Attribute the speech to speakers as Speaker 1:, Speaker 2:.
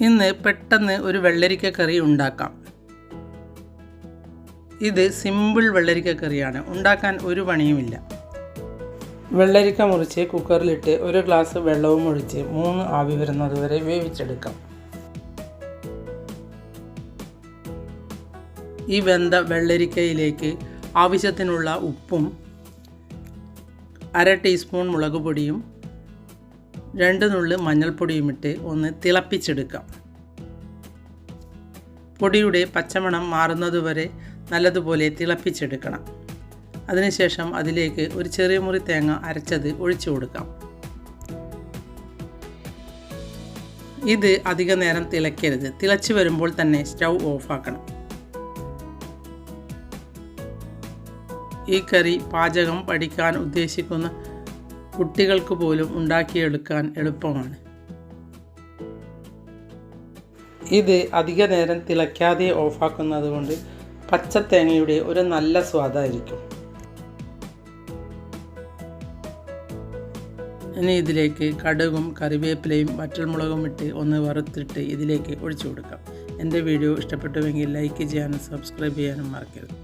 Speaker 1: ഇന്ന് പെട്ടെന്ന് ഒരു വെള്ളരിക്ക കറി ഉണ്ടാക്കാം. ഇത് സിമ്പിൾ വെള്ളരിക്ക കറിയാണ്. ഉണ്ടാക്കാൻ ഒരു പണിയുമില്ല. വെള്ളരിക്ക മുറിച്ച് കുക്കറിലിട്ട് ഒരു ഗ്ലാസ് വെള്ളവും ഒഴിച്ച് മൂന്ന് ആവി വരുന്നത് വരെ വേവിച്ചെടുക്കാം. ഈ വെന്ത വെള്ളരിക്കയിലേക്ക് ആവശ്യത്തിനുള്ള ഉപ്പും അര ടീസ്പൂൺ മുളക് പൊടിയും രണ്ട് നുള്ളി മഞ്ഞൾപ്പൊടിയും ഇട്ട് ഒന്ന് തിളപ്പിച്ചെടുക്കാം. പൊടിയുടെ പച്ചമണം മാറുന്നതുവരെ നല്ലതുപോലെ തിളപ്പിച്ചെടുക്കണം. അതിനുശേഷം അതിലേക്ക് ഒരു ചെറിയ മുറി തേങ്ങ അരച്ചത് ഒഴിച്ചു കൊടുക്കാം. ഇത് അധിക നേരം തിളയ്ക്കരുത്. തിളച്ച് വരുമ്പോൾ തന്നെ സ്റ്റൗ ഓഫാക്കണം. ഈ കറി പാചകം പഠിക്കാൻ ഉദ്ദേശിക്കുന്ന കുട്ടികൾക്ക് പോലും ഉണ്ടാക്കിയെടുക്കാൻ എളുപ്പമാണ്. ഇത് അധിക നേരം തിളയ്ക്കാതെ ഓഫാക്കുന്നത് കൊണ്ട് പച്ചത്തേങ്ങയുടെ ഒരു നല്ല സ്വാദായിരിക്കും. ഇനി ഇതിലേക്ക് കടുകും കറിവേപ്പിലയും വറ്റൽമുളകും ഇട്ട് ഒന്ന് വറുത്തിട്ട് ഇതിലേക്ക് ഒഴിച്ചു കൊടുക്കാം. എന്റെ വീഡിയോ ഇഷ്ടപ്പെട്ടുവെങ്കിൽ ലൈക്ക് ചെയ്യാനും സബ്സ്ക്രൈബ് ചെയ്യാനും മറക്കരുത്.